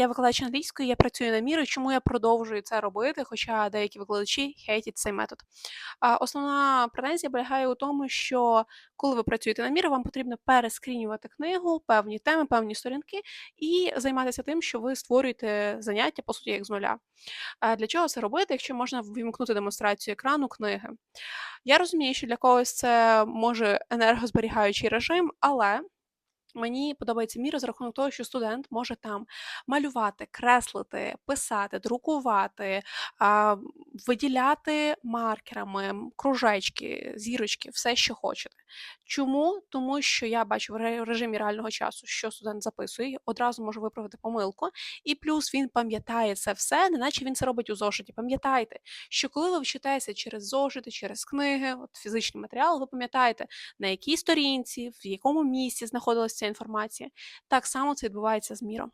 Я викладач англійської, я працюю на міру. Чому я продовжую це робити? Хоча деякі викладачі хейтять цей метод. Основна претензія полягає у тому, що коли ви працюєте на міру, вам потрібно перескрінювати книгу, певні теми, певні сторінки, і займатися тим, що ви створюєте заняття, по суті, як з нуля. Для чого це робити, якщо можна ввімкнути демонстрацію екрану книги? Я розумію, що для когось це може енергозберігаючий режим, але Мені подобається мій розрахунок того, що студент може там малювати, креслити, писати, друкувати, виділяти маркерами, кружечки, зірочки, все, що хочете. Чому? Тому що я бачу в режимі реального часу, що студент записує, одразу може виправити помилку, і плюс він пам'ятає це все, неначе він це робить у зошиті. Пам'ятайте, що коли ви вчитеся через зошити, через книги, от фізичний матеріал, ви пам'ятаєте, на якій сторінці, в якому місці знаходилася ця інформація. Так само це відбувається з міром.